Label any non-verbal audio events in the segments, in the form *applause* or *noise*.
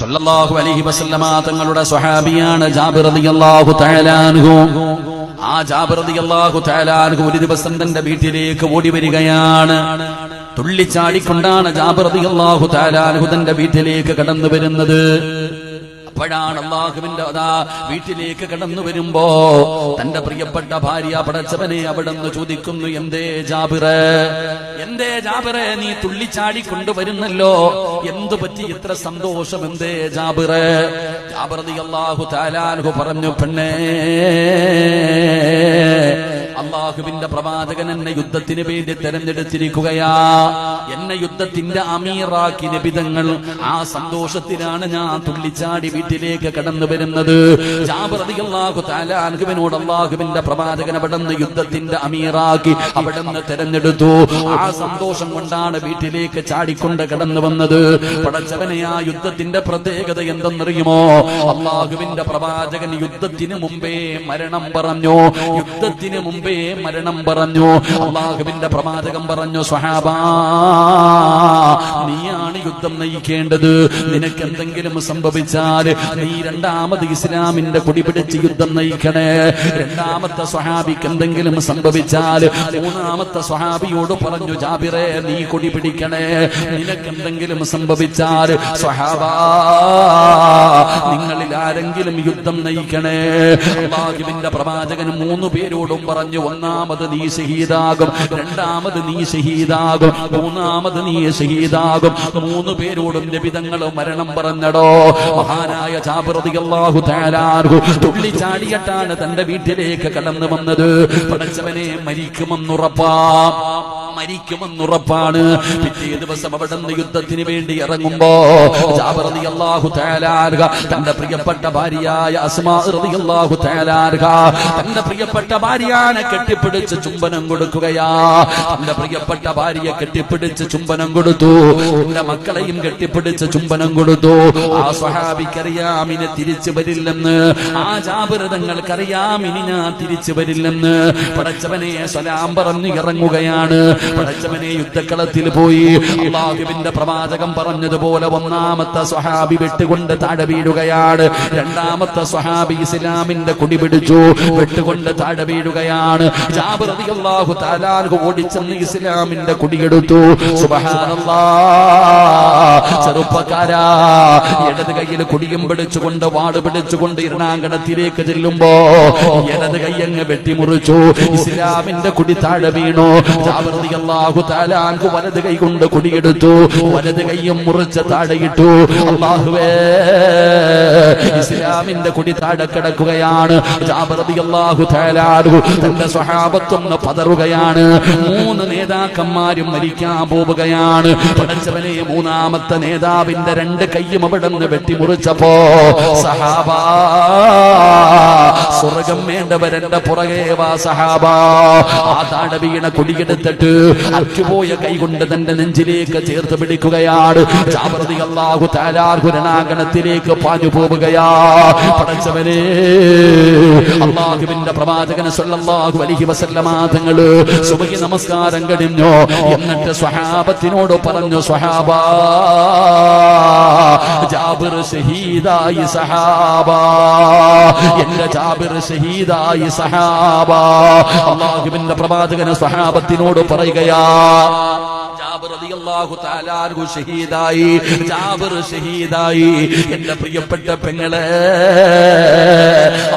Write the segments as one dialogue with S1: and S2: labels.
S1: സല്ലല്ലാഹു അലൈഹി വസല്ലമ തങ്ങളുടെ സ്വഹാബിയാണ് ജാബിർ റളിയല്ലാഹു തആല അൻഹു. ആ ജാബിർ റളിയല്ലാഹു തആല അൻഹു ഒരു ദിവസം തന്റെ വീട്ടിലേക്ക് ഓടി വരികയാണ്. തുള്ളിച്ചാടിക്കൊണ്ടാണ് ജാബിർ റളിയല്ലാഹു തആല അൻഹു തന്റെ വീട്ടിലേക്ക് കടന്നു വരുന്നത്. അപ്പോഴാണ് അള്ളാഹുവിന്റെ അതാ. വീട്ടിലേക്ക് കടന്നു വരുമ്പോ തന്റെ പ്രിയപ്പെട്ട ഭാര്യ പടച്ചവനെ അവിടെ നിന്ന് ചോദിക്കുന്നു എന്തേ ജാബിറ? എന്തേ ജാബിറെ? നീ തുള്ളിച്ചാടി കൊണ്ടുവരുന്നല്ലോ. എന്തു പറ്റി? ഇത്ര സന്തോഷം. എന്തേ ജാബിറ്? ജാബിറതി അള്ളാഹു താലാൻഹു പറഞ്ഞു പെണ്ണേ അള്ളാഹുവിന്റെ പ്രവാചകൻ എന്നെ യുദ്ധത്തിന് വേണ്ടി തെരഞ്ഞെടുത്തിരിക്കുകയാ. എന്നെ യുദ്ധത്തിന്റെ അമീറാക്കി നിബിതങ്ങൾ ആ സന്തോഷത്തിലാണ് ഞാൻ തുള്ളിച്ചാടി വീട്ടിലേക്ക് കടന്നു വരുന്നത്. താലാൻഹുവിനോട് അള്ളാഹുവിന്റെ പ്രവാചകൻ അവിടുന്ന് യുദ്ധത്തിന്റെ അമീറാക്കി അവിടുന്ന് തെരഞ്ഞെടുത്തു. ആ സന്തോഷം കൊണ്ടാണ് വീട്ടിലേക്ക് ചാടിക്കൊണ്ട് കടന്നു വന്നത്. പടച്ചവനെ ആ യുദ്ധത്തിന്റെ പ്രത്യേകത എന്തെന്നറിയുമോ? അള്ളാഹുവിന്റെ പ്രവാചകൻ യുദ്ധത്തിന് മുമ്പേ മരണം പറഞ്ഞു. യുദ്ധത്തിന് മുമ്പേ മരണം പറഞ്ഞു. അള്ളാഹുവിന്റെ പ്രവാചകം പറഞ്ഞു സ്വഹാബാ നീയാണ് യുദ്ധം നയിക്കേണ്ടത്. നിനക്ക് എന്തെങ്കിലും സംഭവിച്ചാൽ നീ രണ്ടാമത് ഇസ്ലാമിന്റെ കൊടി പിടിച്ച് യുദ്ധം നയിക്കണേ. രണ്ടാമത്തെ സ്വഹാബിക്ക് എന്തെങ്കിലും സംഭവിച്ചാൽ മൂന്നാമത്തെ സ്വഹാബിയോട് പറഞ്ഞു ജാബിറെ നീ കൊടി പിടിക്കണേ നിനക്ക് എന്തെങ്കിലും സംഭവിച്ചാൽ സ്വഹാബാ നിങ്ങളിൽ ആരെങ്കിലും യുദ്ധം നയിക്കണേ. അള്ളാഹുവിന്റെ പ്രവാചകൻ മൂന്ന് പേരോടും പറഞ്ഞു ഒന്നാമത് നീ ഷഹീദാകും രണ്ടാമത് നീ ഷഹീദാകും മൂന്നാമത് നീ ഷഹീദാകും മൂന്ന് പേരോടും ലഭിതങ്ങൾ മരണം പറഞ്ഞടോ. മഹാനായ ജാബിറതി അള്ളാഹു താലാർഹു തുള്ളിച്ചാടിയട്ടാണ് തന്റെ വീട്ടിലേക്ക് കടന്നു വന്നത്. പടച്ചവനെ മരിക്കുമെന്നുറപ്പാ. മരിക്കുമെന്നുറപ്പാണ്. പിറ്റേ ദിവസം അവിടെ യുദ്ധത്തിന് വേണ്ടി ഇറങ്ങുമ്പോ തന്റെ പ്രിയപ്പെട്ട ഭാര്യയായ അസ്മാഹു തആലാർഹ തന്റെ പ്രിയപ്പെട്ട ഭാര്യയാണെ കെട്ടിപ്പിടിച്ച് ചുംബനം കൊടുക്കുകയാ. തന്റെ പ്രിയപ്പെട്ട ഭാര്യയെ കെട്ടിപ്പിടിച്ച് ചുംബനം കൊടുത്തു. തന്റെ മക്കളെയും കെട്ടിപ്പിടിച്ച് ചുംബനം കൊടുത്തു. ആ സ്വഹാബിക്കറിയാം ഇനി തിരിച്ചു വരില്ലെന്ന് ആ ജാബിറതങ്ങൾക്കറിയാം ഇനി ഞാൻ തിരിച്ചു വരില്ലെന്ന്. പടച്ചവനെ സലാം പറഞ്ഞു ഇറങ്ങുകയാണ്. പടച്ചവനെ യുദ്ധക്കളത്തിൽ പോയി. അള്ളാഹുവിന്റെ പ്രവാചകം പറഞ്ഞതുപോലെ ഒന്നാമത്തെ സ്വഹാബി വെട്ടുകൊണ്ട് താഴെ വീഴുകയാണ്. രണ്ടാമത്തെ സ്വഹാബി ഇസ്ലാമിന്റെ കുടി പിടിച്ചു. വെട്ടുകൊണ്ട് താഴെ വീഴുകയാണ്. ഓടിച്ചെന്ന് ഇസ്ലാമിന്റെ കുടിയെടുത്തു സുബ്ഹാനല്ലാ. ചെറുപ്പക്കാരാ. ഇടത് കയ്യിൽ കുടിയും പിടിച്ചുകൊണ്ട് വാട് പിടിച്ചുകൊണ്ട് ഇരണാങ്കണത്തിലേക്ക് ചെല്ലുമ്പോ ഇടത് കയ്യങ്ങ് വെട്ടിമുറിച്ചു. ഇസ്ലാമിന്റെ കുടി താഴെ വീണു. റളിയല്ലാഹു തആലാഹു വലത് കൈ കൊണ്ട് കുടിയെടുത്തു. വലത് കൈയും മുറിച്ച് താഴെയിട്ടു. അള്ളാഹുവേ ഇസ്ലാമിന്റെ കുടി താഴെ കിടക്കുകയാണ്. ജാബിർ റളിയല്ലാഹു തആലാഹു തന്റെ സ്വഹാബത്തൊന്ന് പതറുകയാണ്. മൂന്ന് നേതാക്കന്മാരും മരിക്കാൻ പോവുകയാണ്. പടച്ചവനെ മൂന്നാമത്തെ നേതാവിന്റെ രണ്ട് കൈയും അവിടെ നിന്ന് വെട്ടിമുറിച്ചപ്പോ സഹാബ സ്വർഗം വേണ്ടവരെ പുറകെ വാ സഹാബ. ആ താഴെ കൊടിയെടുത്തിട്ട് അറ്റുപോയ കൈ കൊണ്ട് തന്റെ നെഞ്ചിലേക്ക് ചേർത്ത് പിടിക്കുകയാണ്. അള്ളാഹു പാഞ്ഞു പോവുകയാ. പടച്ചവനെ അള്ളാഹുവിന്റെ പ്രവാചകന് സല്ലല്ലാഹു അലൈഹി വസല്ലമ തങ്ങൾ സുബഹി നമസ്കാരം കഴിഞ്ഞു. എന്നിട്ട് സ്വഹാബത്തിനോട് പറഞ്ഞു സ്വഹാബ ജാബിർ ഷഹീദായി സഹാബ എന്റെ ജാബിർ ഷഹീദായി സഹാബ അള്ളാഹുവിന്റെ പ്രവാചകന് സ്വഹാബത്തിനോട് പറയുകയാ തആല ഷഹീദായി. ജാബിർ ഷഹീദായി. എന്റെ പ്രിയപ്പെട്ട പെങ്ങളെ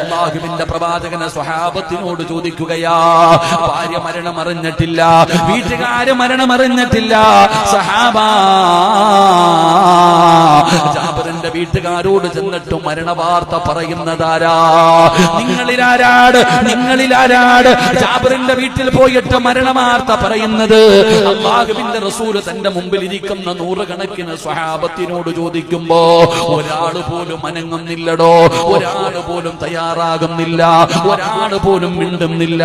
S1: അള്ളാഹുവിന്റെ പ്രവാചകനെ സ്വഹാബത്തിനോട് ചോദിക്കുകയാ. ഭാര്യ മരണം അറിഞ്ഞിട്ടില്ല വീട്ടുകാര് മരണം അറിഞ്ഞിട്ടില്ല സഹാബ വീട്ടുകാരോട് ചെന്നിട്ട് മരണവാർത്ത പറയുന്നതാരാ? നിങ്ങളിലാരാട്? നിങ്ങളിലാരാട്? ജാബിറിന്റെ വീട്ടിൽ പോയിട്ട് മരണവാർത്ത പറയുന്നത് അള്ളാഹുവിന്റെ റസൂൽ തന്റെ മുമ്പിൽ ഇരിക്കുന്ന നൂറുകണക്കിന് സ്വഹാബത്തിനോട് ചോദിക്കുമ്പോ ഒരാൾ പോലും അനങ്ങുന്നില്ലടോ ഒരാൾ പോലും തയ്യാറാകുന്നില്ല ഒരാൾ പോലും മിണ്ടുന്നില്ല.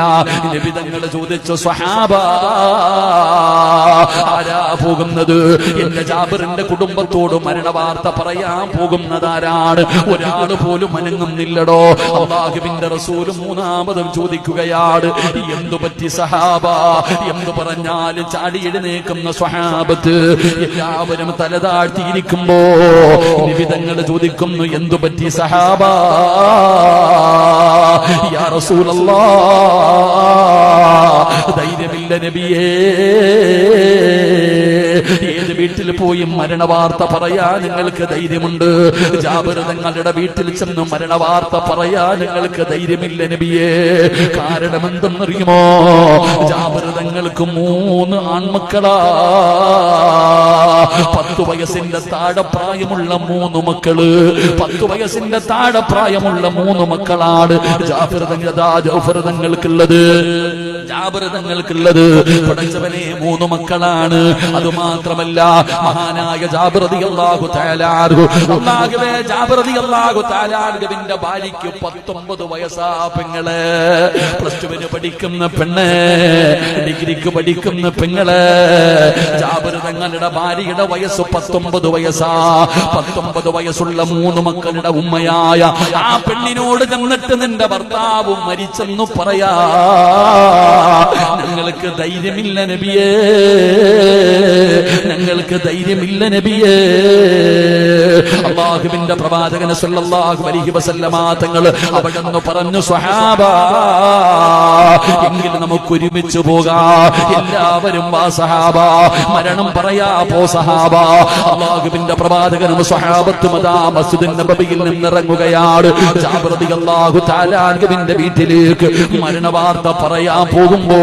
S1: ലഭിതങ്ങൾ ചോദിച്ചു സ്വഹാബ ആരാ പോകുന്നത്? എന്റെ ജാബിറിന്റെ കുടുംബത്തോട് മരണവാർത്ത പറയാൻ പോകുന്നതാരാണ് ഒരാൾ പോലും അനങ്ങുന്നില്ലടോ. അള്ളാഹുവിന്റെ റസൂൽ മൂന്നാമതും ചോദിക്കുകയാണ് എന്തു പറ്റി സഹാബ? എന്തു പറഞ്ഞാൽ ചാടി എഴുന്നേക്കുന്ന സ്വഹാബത്ത് എല്ലാവരും തലതാഴ്ത്തിയിരിക്കുമ്പോ വിവിധങ്ങൾ ചോദിക്കുന്നു എന്തു പറ്റി സഹാബ? യാ ധൈര്യമില്ല നബിയേ. ഏത് വീട്ടിൽ പോയി മരണവാർത്ത പറയാൻ നിങ്ങൾക്ക് ധൈര്യമുണ്ട്. ജാബിർ തങ്ങളുടെ വീട്ടിൽ ചെന്ന് മരണവാർത്ത പറയാൻ നിങ്ങൾക്ക് ധൈര്യമില്ല നബിയേ. കാരണം എന്തെന്നറിയുമോ ജാബിർ തങ്ങൾക്ക് മൂന്ന് ആൺമക്കളാ. പത്തു വയസ്സിന്റെ താഴെ പ്രായമുള്ള മൂന്ന് മക്കൾ. പത്തു വയസ്സിന്റെ താഴെ പ്രായമുള്ള മൂന്ന് മക്കളാണ് ജാബിർ തങ്ങതാ തങ്ങൾക്കുള്ളത് ജാബിർ തങ്ങൾക്കുള്ളത് പഠിച്ചവനെ മൂന്ന് മക്കളാണ്. അത് മാത്രമല്ല മഹാനായ താലാർഹുവിന്റെ ഭാര്യയ്ക്ക് പത്തൊമ്പത് വയസ്സാ പെങ്ങൾ. പ്ലസ് ടുവിന് പഠിക്കുന്ന പെണ്ണ് ഡിഗ്രിക്ക് പഠിക്കുന്ന പെങ്ങൾ. ജാബിർ തങ്ങളുടെ ഭാര്യയുടെ വയസ്സ് പത്തൊമ്പത് വയസ്സാ. പത്തൊമ്പത് വയസ്സുള്ള മൂന്ന് മക്കളുടെ ഉമ്മയായ ആ പെണ്ണിനോട് ചെന്നിട്ട് നിന്റെ ഭർത്താവ് മരിച്ചെന്നു പറയാ. ഞങ്ങൾക്ക് ധൈര്യമില്ല നബിയേ. ഞങ്ങൾക്ക് ധൈര്യമില്ല നബിയേ. അള്ളാഹുവിന്റെ പ്രവാചകന സല്ലല്ലാഹു അലൈഹി വസല്ലമ തങ്ങൾ അവിടെന്ന് പറഞ്ഞു സ്വഹാബ എങ്കിൽ നമുക്ക് ഒരുമിച്ച് പോകാം. എല്ലാവരും വാ സഹാബ മരണം പറയാ പോ സഹാബ അള്ളാഹുവിന്റെ പ്രവാചകനും സ്വഹാബത്തും അതാ മസ്ജിദ് നബവിയിൽ നിന്നിറങ്ങുകയാണ്. ജാബിർ റളിയല്ലാഹു തആല അൻഹുവിന്റെ വീട്ടിലേക്ക് മരണവാർത്ത പറയാൻ പോകുമ്പോ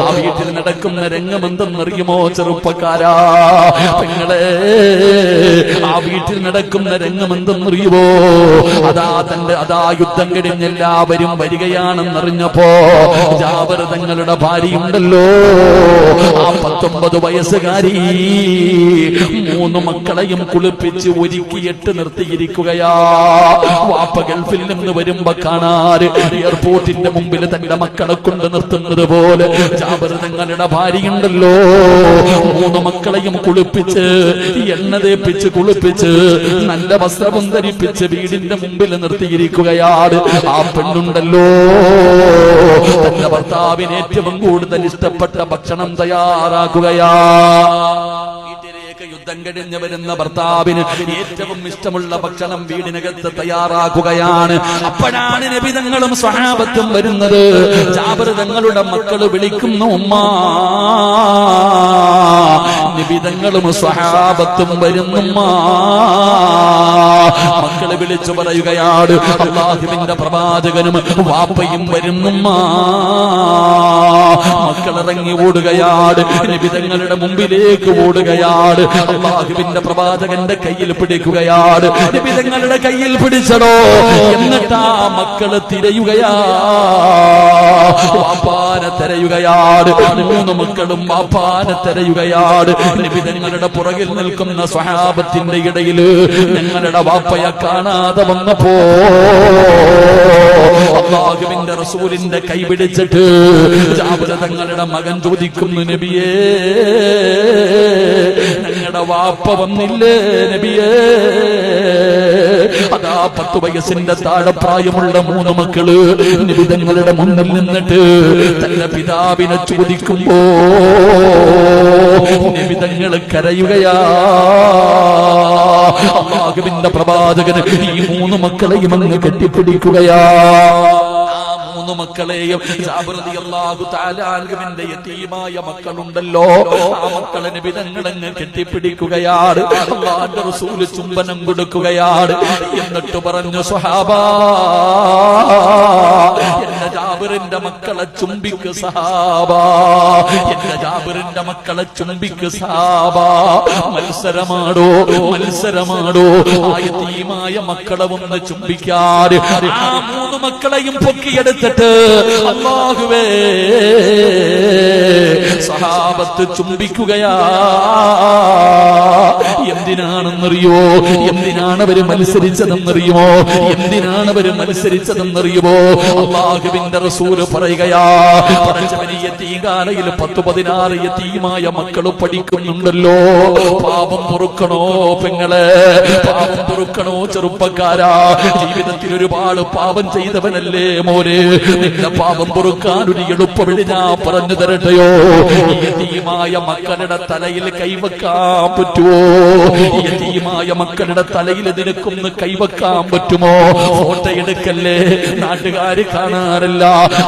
S1: ആ വീട്ടിൽ നടക്കുന്ന രംഗമെന്തെന്നറിയുമോ ചെറുപ്പക്കാരാ? പെങ്ങളെ ആ വീട്ടിൽ നടക്കുന്ന രംഗമെന്തെന്നറിയുമോ? അതാ തന്റെ അതാ യുദ്ധം കഴിഞ്ഞ് എല്ലാവരും വരികയാണെന്നറിഞ്ഞപ്പോ ജാബർ തങ്ങളുടെ ഭാര്യയുണ്ടല്ലോ. ആ പത്തൊമ്പത് വയസ്സുകാരി മൂന്ന് മക്കളെയും കുളിപ്പിച്ച് ഒരുക്കിയിട്ട് നിർത്തിയിരിക്കുകയാ. വാപ്പ ഗൾഫിൽ നിന്ന് വരുമ്പോ കാണാറ് എയർപോർട്ടിന്റെ മുമ്പിൽ തന്റെ മക്കളെ കൊണ്ട് നിർത്തുന്നത് പോലെ ജാബർ തങ്ങളുടെ ഭാര്യയുണ്ടല്ലോ. മൂന്ന് മക്കളെയും കുളിപ്പിച്ച് എണ്ണ തേപ്പിച്ച് കുളിപ്പിച്ച് നല്ല വസ്ത്രവും ധരിപ്പിച്ച് വീടിന്റെ മുമ്പിൽ നിർത്തിയിരിക്കുകയാണ്. ആ പെണ്ണുണ്ടല്ലോ. തന്റെ ഭർത്താവിന് ഏറ്റവും കൂടുതൽ ഇഷ്ടപ്പെട്ട ഭക്ഷണം തയ്യാറാക്കുകയാ യുദ്ധം കഴിഞ്ഞ് വരുന്ന ഭർത്താവിന് ഏറ്റവും ഇഷ്ടമുള്ള ഭക്ഷണം വീടിനകത്ത് തയ്യാറാക്കുകയാണ്. അപ്പോഴാണ് നബിതങ്ങളും സ്വഹാബത്തും വരുന്നത്. ജാബർ തങ്ങളുടെ മക്കൾ വിളിക്കുന്നു ഉമ്മ. നിബിതങ്ങളും സ്വഹാബത്തും വരുന്നുമ്മ മക്കൾ വിളിച്ചു പറയുകയാണ് അള്ളാഹുവിന്റെ പ്രവാചകനും വാപ്പയും വരുന്നുമ്മ മക്കളിറങ്ങി ഓടുകയാണ് നിബിതങ്ങളുടെ മുമ്പിലേക്ക് ഓടുകയാണ് അള്ളാഹുവിന്റെ പ്രവാചകന്റെ കയ്യിൽ പിടിക്കുകയാണ് നിബിതങ്ങളുടെ കയ്യിൽ പിടിച്ചടോ. എന്നിട്ടാ മക്കൾ തിരയുകയാ. തിരയുകയാണ് മൂന്ന് മക്കളും വാപ്പാനെ തിരയുകയാണ് നിബിതങ്ങളുടെ പുറകിൽ നിൽക്കുന്ന സ്വഹാബത്തിന്റെ ഇടയിൽ ഞങ്ങളുടെ വാപ്പയെ കാണാതെ വന്നപ്പോ അള്ളാഹുവിന്റെ റസൂലിന്റെ കൈ പിടിച്ചിട്ട് തങ്ങളുടെ മകൻ ചോദിക്കുന്നു നബിയേ ഞങ്ങളുടെ വാപ്പ വന്നില്ലേ നബിയേ? അതാ പത്ത് വയസ്സിന്റെ താഴെ പ്രായമുള്ള മൂന്ന് മക്കൾ നബി തങ്ങളുടെ മുന്നിൽ നിന്നിട്ട് തന്റെ പിതാവിനെ ചോദിക്കുമ്പോ നിബിതങ്ങൾ കരയുകയാ. അള്ളാഹുവിന്റെ പ്രവാചകന് ഈ മൂന്ന് മക്കളെയും അങ്ങ് കെട്ടിപ്പിടിക്കുകയാ. ആ മൂന്ന് മക്കളെയും യതീമായ മക്കളുണ്ടല്ലോ. ആ മക്കളെ നിബിതങ്ങളങ്ങ് കെട്ടിപ്പിടിക്കുകയാണ്. അള്ളാന്റെ റസൂൽ ചുംബനം കൊടുക്കുകയാണ്. എന്നിട്ട് പറഞ്ഞു സ്വഹാബാ ജാബിറിന്റെ മക്കളെ ചുംബിക്ക് സഹാബാ. എന്റെ ജാബിറിന്റെ മക്കളെ ചുംബിക്ക് സഹാബാ. മത്സരമാടോ മത്സരമാടോ. ആയതീമായ മക്കളെ ഒന്ന് ചുംബിക്കാറ് ആ മൂന്ന് മക്കളെയും പൊക്കിയെടുത്തിട്ട് അള്ളാഹുവേ സഹാബത്ത് ചുംബിക്കുകയാ. എന്തിനാണെന്നറിയോ എന്തിനാണ് അവർ മത്സരിച്ചതെന്നറിയുമോ? എന്തിനാണ് അവർ മത്സരിച്ചതെന്നറിയുമോ? അള്ളാഹുവിന്റെ റസൂൽ പറയുകയാ യത്തീകാലയിൽ പത്ത് പതിനാറ് യതീമായ മക്കൾ പഠിക്കുന്നുണ്ടല്ലോ. പാപം പൊറുക്കണോ പെങ്ങളെ? പാപം പൊറുക്കണോ ചെറുപ്പക്കാരാ? ജീവിതത്തിൽ ഒരുപാട് പാപം ചെയ്തവനല്ലേ മോനെ? നിന്റെ പാപം പൊറുക്കാൻ ഒരു എളുപ്പവഴി ഞാൻ പറഞ്ഞു തരട്ടെയോ? യതീമായ മക്കളുടെ തലയിൽ കൈവെക്കാൻ പറ്റുമോ യതീമായ മക്കളുടെ തലയിൽ നിനക്കൊന്ന് കൈവക്കാൻ പറ്റുമോ? ഫോട്ടോ എടുക്കല്ലേ? നാട്ടുകാര് കാണാറില്ല.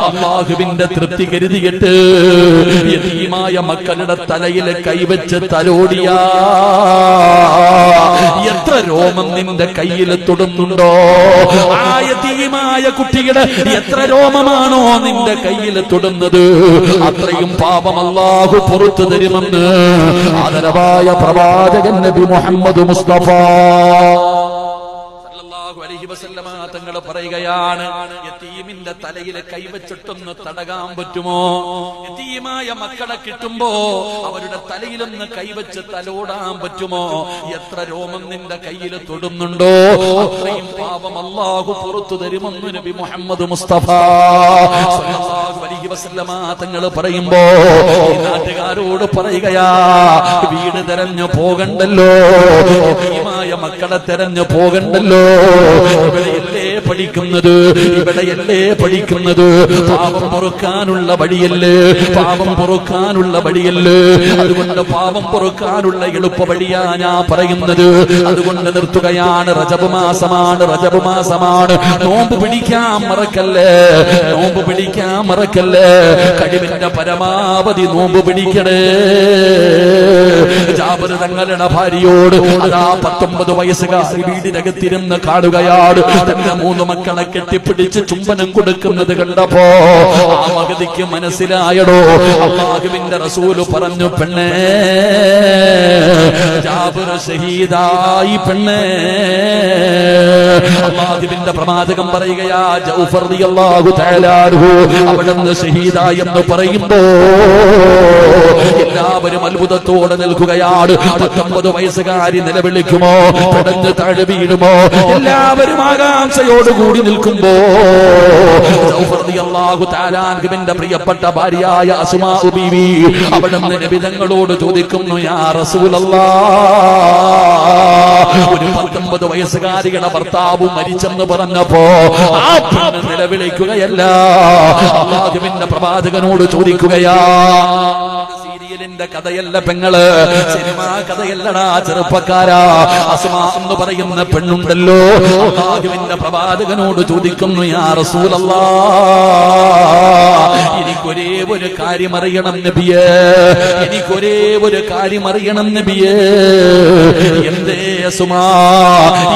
S1: അള്ളാഹുവിന്റെ തൃപ്തി കരുതിയിട്ട് യതീമായ മക്കളുടെ തലയിൽ കൈവച്ച് തലോടിയ. എത്ര രോമം നിന്റെ കയ്യിൽ തൊടുന്നുണ്ടോ? ആ യതീമായ കുട്ടിയുടെ എത്ര രോമമാണോ നിന്റെ കയ്യിൽ തൊടുന്നത്? അത്രയും പാപം അല്ലാഹു പുറത്തു തരുമെന്ന് ആദരവായ പ്രവാചകൻ നബി മുഹമ്മദ് മുസ്തഫ വസല്ലമ തങ്ങൾ പറയുകയാണ് യത്തീമിന്റെ തലയിൽ കൈവച്ചിട്ടൊന്ന് തടകാൻ പറ്റുമോ? യതീമായ മക്കളെ കിട്ടുമ്പോ അവരുടെ തലയിലൊന്ന് കൈവച്ച് തലോടാൻ പറ്റുമോ? എത്ര രോമം നിന്റെ കയ്യിൽ തൊടുന്നുണ്ടോ? അത്രയും പാപം അല്ലാഹു പുറത്തു തരുമെന്ന് നബി മുഹമ്മദ് മുസ്തഫ തങ്ങൾ പറയുമ്പോ നാട്ടുകാരോട് പറയുകയാ വീട് തെരഞ്ഞു പോകണ്ടല്ലോ മക്കളെ തെരഞ്ഞു പോകണ്ടല്ലോ. പഠിക്കുന്നത്. ഇവിടെയല്ലേ പഠിക്കുന്നത്? പാപം പൊറുക്കാനുള്ള വഴിയല്ലേ? പാപം പൊറുക്കാനുള്ള വഴിയല്ലേ? അതുകൊണ്ട് പാപം പൊറുക്കാനുള്ള എളുപ്പ വഴിയാ ഞാൻ പറയുന്നത്. അതുകൊണ്ട് നിർത്തുകയാണ്. റജബ് മാസമാണ് റജബ് മാസമാണ്. നോമ്പ് പിടിക്കാൻ മറക്കല്ലേ? നോമ്പ് പിടിക്കാൻ മറക്കല്ലേ? കഴിവിന്റെ പരമാവധി നോമ്പ് പിടിക്കണേ. ജാബർ തങ്ങളുടെ ഭാര്യയോട് അതാ പത്തൊമ്പത് വയസ്സുകാരി വീടിനകത്തിരുന്ന് കാണുകയാണ്. തന്റെ മൂന്ന് മക്കളെ കെട്ടിപ്പിടിച്ച് ചുംബനം കൊടുക്കുന്നത് കണ്ടപ്പോ ആ മകതിക്ക് മനസ്സിലായടോ. അള്ളാഹുവിന്റെ റസൂൽ പറഞ്ഞു പെണ്ണേ ജാബിർ ഷഹീദായി പെണ്ണേ. അള്ളാഹുവിന്റെ പ്രമാദകം പറയുകയാ ജൗഫർ റളിയല്ലാഹു തആല അൻഹു അവിടുന്ന് എന്ന് പറയുമ്പോ എല്ലാവരും അത്ഭുതത്തോടെ നിൽക്കുകയാണ്. പത്തൊമ്പത് വയസ്സുകാരി നിലവിളിക്കുമോ? പെടഞ്ഞ് തഴവീടുമോ എല്ലാവരും ആകാംക്ഷയോടുകൂടി നിൽക്കുമ്പോ റളിയല്ലാഹു തആല അൻഹുവിന്റെ പ്രിയപ്പെട്ട ഭാര്യയായ അസ്മാ ബീവി അവിടുന്ന് നബിതങ്ങളോട് ചോദിക്കുന്നു യാ റസൂലല്ലാ ഒരു പത്തൊമ്പത് വയസ്സുകാരിയുടെ ഭർത്താവ് മരിച്ചെന്ന് പറഞ്ഞപ്പോ ആ പെണ്ണ് നിലവിളിക്കുകയല്ല. അള്ളാഹുവിന്റെ പ്രവാചകനോട് ചോദിക്കുകയാ സീരിയലിന്റെ കഥയല്ല പെങ്ങൾ. സിനിമ കഥയല്ലടാ ചെറുപ്പക്കാരാ. അസ്മാ എന്ന് പറയുന്ന പെണ്ണുണ്ടല്ലോ. അള്ളാഹുവിന്റെ പ്രവാചകനോട് ചോദിക്കുന്നു യാ റസൂലല്ലാ എനിക്കൊരേ ഒരു കാര്യം അറിയണം നബിയേ. എനിക്കൊരേ ഒരു കാര്യം അറിയണം നബിയേ. എന്തേ അസുമാ?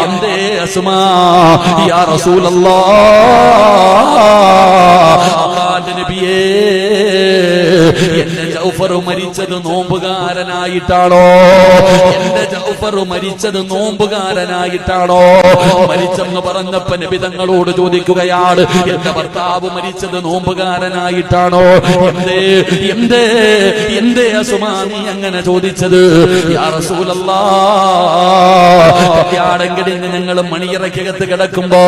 S1: എന്തേ അസുമാ? യാ റസൂലല്ലാ. അള്ളാന്റെ നബിയേ എന്റെ ജൗഫർ മരിച്ചത് നോമ്പുകാരനായിട്ടാണോ? എന്റെ ജൗഫർ മരിച്ചത് നോമ്പുകാരനായിട്ടാണോ? മരിച്ചെന്ന് പറഞ്ഞപ്പോ നബിതങ്ങളോട് ചോദിക്കുകയാണ് എന്റെ ഭർത്താവ് മരിച്ചത് നോമ്പുകാരനായിട്ടാണോ? എന്തേ എന്തേ എന്തേ അസുമാ അങ്ങനെ ചോദിച്ചത്? കല്യാണം ഞങ്ങൾ മണിയിറക്കകത്ത് കിടക്കുമ്പോ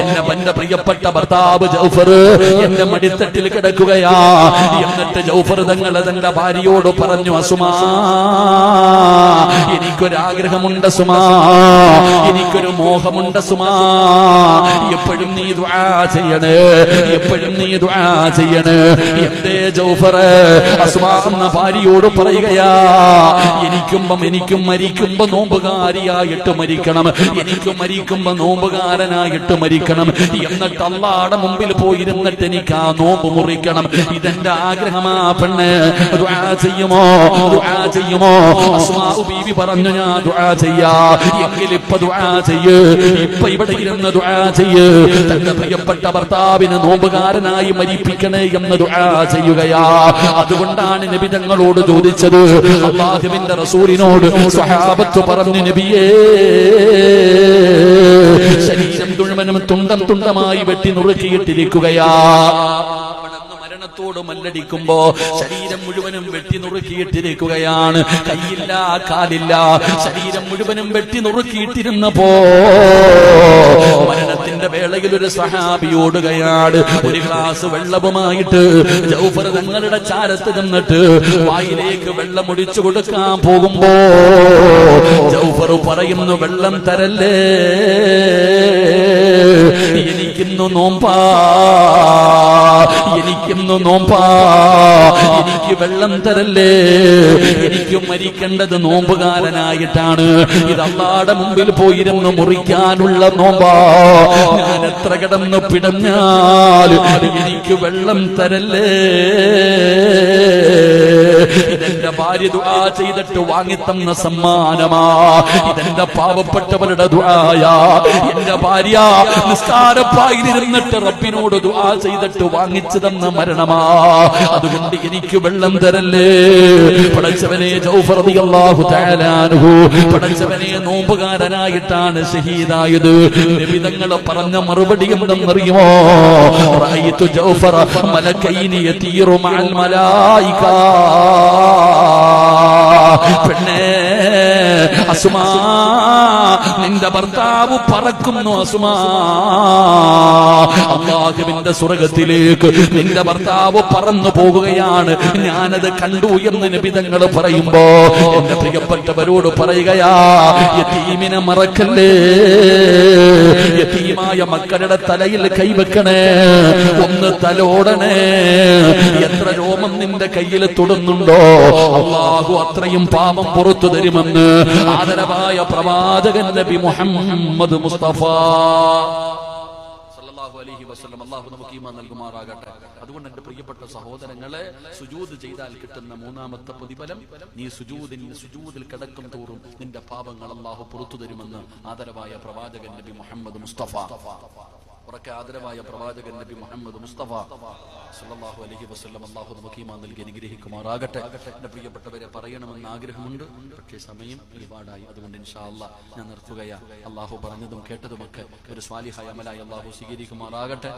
S1: എന്നെ എന്റെ പ്രിയപ്പെട്ട ഭർത്താവ് ജൗഫർ എന്റെ മടിത്തട്ടിൽ കിടക്കുകയാ. എന്നിട്ട് ജൗഫർ തങ്ങൾ തന്റെ ഭാര്യയോട് പറഞ്ഞു അസുമാ എനിക്കൊരാഗ്രഹമുണ്ട് സുമാ എനിക്കൊരു മോഹമുണ്ട് സുമാ. എപ്പോഴും നീ ദുആ ചെയ്യണേ. എപ്പോഴും നീ ദുആ ചെയ്യണേ. എന്തേ ജൗഫർ അസ്മാ എന്ന ഭാര്യയോട് പറയുകയാ. എനിക്കുമ്പം എനിക്കും മരിക്കുമ്പോ നോമ്പുകാരിയായിട്ട് മരിക്കണം. എനിക്കും മരിക്കുമ്പോ നോമ്പുകാരനായിട്ട് മരിക്കണം. എന്നിട്ട് അള്ളാടെ മുമ്പിൽ പോയിരുന്നിട്ട് എനിക്ക് ആ നോമ്പ് മുറിക്കണം. ഇതെന്റെ ആഗ്രഹമാ പെണ്ണ്. ദുആ ചെയ്യുമോ? ദുആ ചെയ്യുമോ? അസ്മാ ബീവി പറഞ്ഞു ഞാൻ ദുആ ചെയ്യാ. എങ്കിൽ ഇപ്പൊ ദുആ ചെയ്യ്. ഇപ്പൊ ഇവിടെ ഇരുന്ന് ദുആ ചെയ്യ്. തന്റെ പ്രിയപ്പെട്ട ഭർത്താവിന് നോമ്പുകാരനായി മരിപ്പിക്കണേ എന്ന് ദുആ ചെയ്യുകയാ. അതുകൊണ്ടാണ് നബി തങ്ങളോട് ചോദിച്ചത്. അള്ളാഹുവിന്റെ റസൂലിനോട് സ്വഹാബത്ത് പറഞ്ഞു നബിയേ ശരീരം മുഴുവനും തുണ്ടം തുണ്ടമായി വെട്ടി നുറുക്കിയിട്ടിരിക്കുകയാ. മരണത്തോട് മല്ലടിക്കുമ്പോ ശരീരം മുഴുവനും വെട്ടി നുറുക്കിയിട്ടിരിക്കുകയാണ്. കൈയില്ല കാലില്ല ശരീരം മുഴുവനും വെട്ടി നുറുക്കിയിട്ടിരുന്നപ്പോ മരണത്തിന്റെ വേളയിൽ ഒരു സഹാബി ഓടുകയാണ്. ഒരു ഗ്ലാസ് വെള്ളവുമായിട്ട് ജൗഫർ തങ്ങളുടെ ചാരത്ത് നിന്നിട്ട് വായിലേക്ക് വെള്ളം ഒടിച്ചു കൊടുക്കാൻ പോകുമ്പോ ജൗഫർ പറയുന്നു വെള്ളം തരല്ലേ? എനിക്കിന്നു നോമ്പാ. *laughs* എനിക്കിന്നു നോമ്പാ. എനിക്ക് വെള്ളം തരല്ലേ? എനിക്ക് മരിക്കേണ്ടത് നോമ്പുകാരനായിട്ടാണ്. ഇത് അള്ളാടെ മുമ്പിൽ പോയിരുന്നു മുറിക്കാനുള്ള നോമ്പാ. ഞാൻ എത്ര കിടന്ന് പിടഞ്ഞാൽ എനിക്ക് വെള്ളം തരല്ലേ? ഇതെന്റെ ഭാര്യ ദുആ ചെയ്തിട്ട് വാങ്ങിത്തന്ന സമ്മാനമാ. ഇതെന്റെ പാവപ്പെട്ടവരുടെ ദുആയാ. എന്റെ ഭാര്യ നിസ്താരപ്പായിരുന്നിട്ട് റബ്ബിനോട് ദുആ ചെയ്തിട്ട് വാങ്ങിച്ചു തന്ന മരണമാ. അതുകൊണ്ട് എനിക്ക് വെള്ളം തരല്ലേ? പടച്ചവനെ തആല അൻഹു. പടച്ചവനെ നോമ്പുകാരനായിട്ടാണ് ഷഹീദായത് നബിതങ്ങൾ പറഞ്ഞ മറുപടി എന്തെന്നറിയുമോ? റഅയ്തു ജൗഫർ മലക്കൈനി യതീറു മഅൽ മലായിക. പെണ്ണേ അസുമാ നിന്റെ ഭർത്താവ് പറക്കുന്നു അസുമാ. അള്ളാഹുവിന്റെ സ്വർഗത്തിലേക്ക് നിന്റെ ഭർത്താവ് പറന്നു പോകുകയാണ്. ഞാനത് കണ്ടു എന്ന് നിബിതങ്ങൾ പറയുമ്പോ എന്റെ പ്രിയപ്പെട്ടവരോട് പറയുകയാ യതീമിനെ മറക്കല്ലേ? യതീമായ മക്കളുടെ തലയിൽ കൈവെക്കണേ ഒന്ന് തലോടണേ. എത്ര രോമം നിന്റെ കയ്യിൽ തൊടുന്നുണ്ടോ? അള്ളാഹു അത്രയും പാപം പുറത്തു തരുമെന്ന് ആദരവായ പ്രവാചകൻ നബി മുഹമ്മദ് മുസ്തഫ. അല്ലാഹു നമുക്ക് ഈമാൻ നൽകുമാറാകട്ടെ. അതുകൊണ്ട് എന്റെ പ്രിയപ്പെട്ട സഹോദരങ്ങളെ സുജൂദ് ചെയ്താൽ കിട്ടുന്ന മൂന്നാമത്തെ പ്രതിഫലം നീ സുജൂദിൽ സുജൂദിൽ കിടക്കും തോറും നിന്റെ പാപങ്ങൾ അള്ളാഹു പുറത്തു തരുമെന്ന് ആദരവായ പ്രവാചകൻ നബി മുഹമ്മദ് മുസ്തഫ. ഉറക്കെ ആദരവായ പ്രവാചകൻ നബി മുഹമ്മദ് മുസ്തഫ സല്ലല്ലാഹു അലൈഹി വസല്ലം അല്ലാഹു നമുക്ക് ഈമാൻ നൽകി അനുഗ്രഹിക്കുമാറാകട്ടെ. എന്റെ പ്രിയപ്പെട്ടവരെ പറയണമെന്ന് ആഗ്രഹമുണ്ട്. പക്ഷേ സമയം ഒരുപാടായി. അതുകൊണ്ട് ഇൻഷാ അല്ലാ ഞാൻ നിർത്തുകയാ. അല്ലാഹു പറഞ്ഞതും കേട്ടതുമൊക്കെ ഒരു സ്വാലിഹായ അമലായി അല്ലാഹു സ്വീകരിക്കുമാറാകട്ടെ.